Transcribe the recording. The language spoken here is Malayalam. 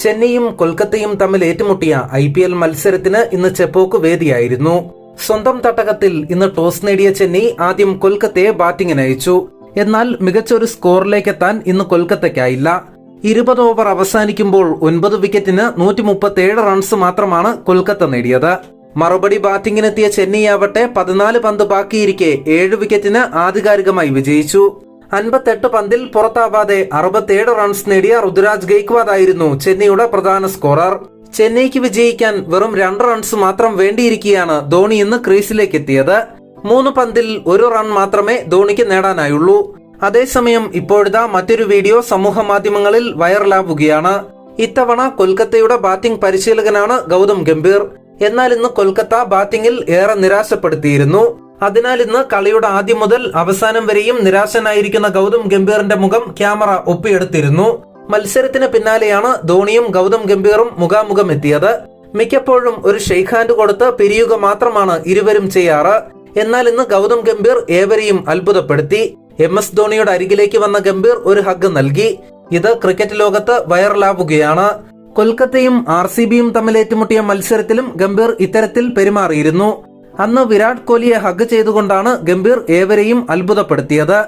ചെന്നൈയും കൊൽക്കത്തയും തമ്മിൽ ഏറ്റുമുട്ടിയ ഐ പി എൽ മത്സരത്തിന് ഇന്ന് ചെപ്പോക്ക് വേദിയായിരുന്നു. സ്വന്തം തട്ടകത്തിൽ ഇന്ന് ടോസ് നേടിയ ചെന്നൈ ആദ്യം കൊൽക്കത്തയെ ബാറ്റിംഗിന് അയച്ചു. എന്നാൽ മികച്ചൊരു സ്കോറിലേക്കെത്താൻ ഇന്ന് കൊൽക്കത്തയ്ക്കായില്ല. ഇരുപത് ഓവർ അവസാനിക്കുമ്പോൾ ഒൻപത് വിക്കറ്റിന് നൂറ്റി മുപ്പത്തിയേഴ് റൺസ് മാത്രമാണ് കൊൽക്കത്ത നേടിയത്. മറുപടി ബാറ്റിംഗിനെത്തിയ ചെന്നൈ ആവട്ടെ പതിനാല് പന്ത് ബാക്കിയിരിക്കെ ഏഴ് വിക്കറ്റിന് ആധികാരികമായി വിജയിച്ചു. അൻപത്തെട്ട് പന്തിൽ പുറത്താവാതെ അറുപത്തിയേഴ് റൺസ് നേടിയ ഋതുരാജ് ഗെയ്ക്വാദ് ആയിരുന്നു ചെന്നൈയുടെ പ്രധാന സ്കോറർ ചെന്നൈക്ക് വിജയിക്കാൻ വെറും രണ്ട് റൺസ് മാത്രം വേണ്ടിയിരിക്കുകയാണ് ധോണി ഇന്ന് ക്രീസിലേക്ക് എത്തിയത് മൂന്ന് പന്തിൽ ഒരു റൺ മാത്രമേ ധോണിക്ക് നേടാനായുള്ളൂ. അതേസമയം ഇപ്പോഴിതാ മറ്റൊരു വീഡിയോ സമൂഹ മാധ്യമങ്ങളിൽ വൈറലാവുകയാണ്. ഇത്തവണ കൊൽക്കത്തയുടെ ബാറ്റിംഗ് പരിശീലകനാണ് ഗൗതം ഗംഭീർ. എന്നാൽ ഇന്ന് കൊൽക്കത്ത ബാറ്റിംഗിൽ ഏറെ നിരാശപ്പെടുത്തിയിരുന്നു. അതിനാൽ ഇന്ന് കളിയുടെ ആദ്യം മുതൽ അവസാനം വരെയും നിരാശനായിരിക്കുന്ന ഗൗതം ഗംഭീറിന്റെ മുഖം ക്യാമറ ഒപ്പിയെടുത്തിരുന്നു. മത്സരത്തിന് പിന്നാലെയാണ് ധോണിയും ഗൗതം ഗംഭീറും മുഖാമുഖം എത്തിയത്. മിക്കപ്പോഴും ഒരു ഷെയ്ഖ് ഹാൻഡ് കൊടുത്ത് പിരിയുക മാത്രമാണ് ഇരുവരും ചെയ്യാറ്. എന്നാൽ ഇന്ന് ഗൗതം ഗംഭീർ ഏവരെയും അത്ഭുതപ്പെടുത്തി. എം എസ് ധോണിയുടെ അരികിലേക്ക് വന്ന ഗംഭീർ ഒരു ഹഗ് നൽകി. ഇത് ക്രിക്കറ്റ് ലോകത്ത് വൈറലാവുകയാണ്. കൊൽക്കത്തയും ആർ സി ബിയും തമ്മിൽ ഏറ്റുമുട്ടിയ മത്സരത്തിലും ഗംഭീർ ഇത്തരത്തിൽ പെരുമാറിയിരുന്നു. അന്ന് വിരാട് കോഹ്ലിയെ ഹഗ് ചെയ്തുകൊണ്ടാണ് ഗംഭീർ ഏവരെയും അത്ഭുതപ്പെടുത്തിയത്.